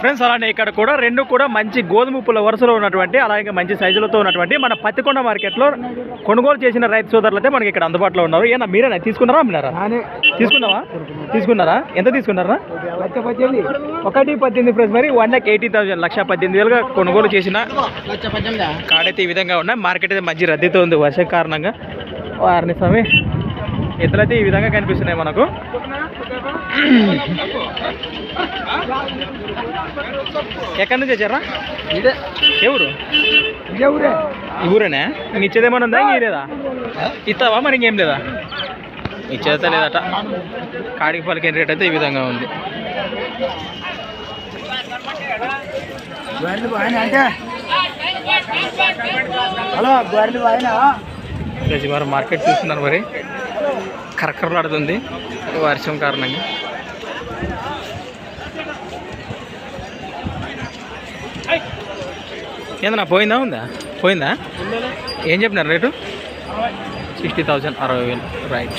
Friends అలానే ఇక్కడ కూడా రెండు కూడా మంచి గోధుమ పుల్ల వరుసలో ఉన్నటువంటి అలాగే మంచి సైజులతో ఉన్నటువంటి మన పత్తికొండ మార్కెట్లో కొనుగోలు చేసిన రైతు సోదరులు అయితే మనకి ఇక్కడ అందుబాటులో ఉన్నారు. ఏనా మీరేనా? తీసుకున్నారా అమ్మినారా? తీసుకున్నావా? తీసుకున్నారా? ఎంత తీసుకున్నారా? ఒకటి పద్దెనిమిది ప్రైస్ మరి వన్ లాక్ ఎయిటీ థౌసండ్ లక్ష పద్దెనిమిది వేలుగా కొనుగోలు చేసిన కాడైతే ఈ విధంగా ఉన్నాయి. మార్కెట్ అయితే మంచి రద్దీతో ఉంది వర్షం కారణంగా. వారిని స్వామి ఎద్దులైతే ఈ విధంగా కనిపిస్తున్నాయి మనకు. ఎక్కడి నుంచి వచ్చారా ఇదే. ఎవరు ఈ ఊరేనా? ఇంక ఇచ్చేదేమన్నా ఉందా? ఇంక లేదా ఇస్తావా? మరి ఇంకేం లేదా? ఇచ్చేదా లేదట. కాడికి పలికిన రేట్ అయితే ఈ విధంగా ఉంది. హలో వారు మార్కెట్ చూస్తున్నారు మరి. కరకరలాడుతుంది వర్షం కారణంగా. ఏందన్నా పోయిందా ఉందా? పోయిందా? ఏం చెప్పినారు రేటు? సిక్స్టీ థౌజండ్ అరవై వేలు. రైట్.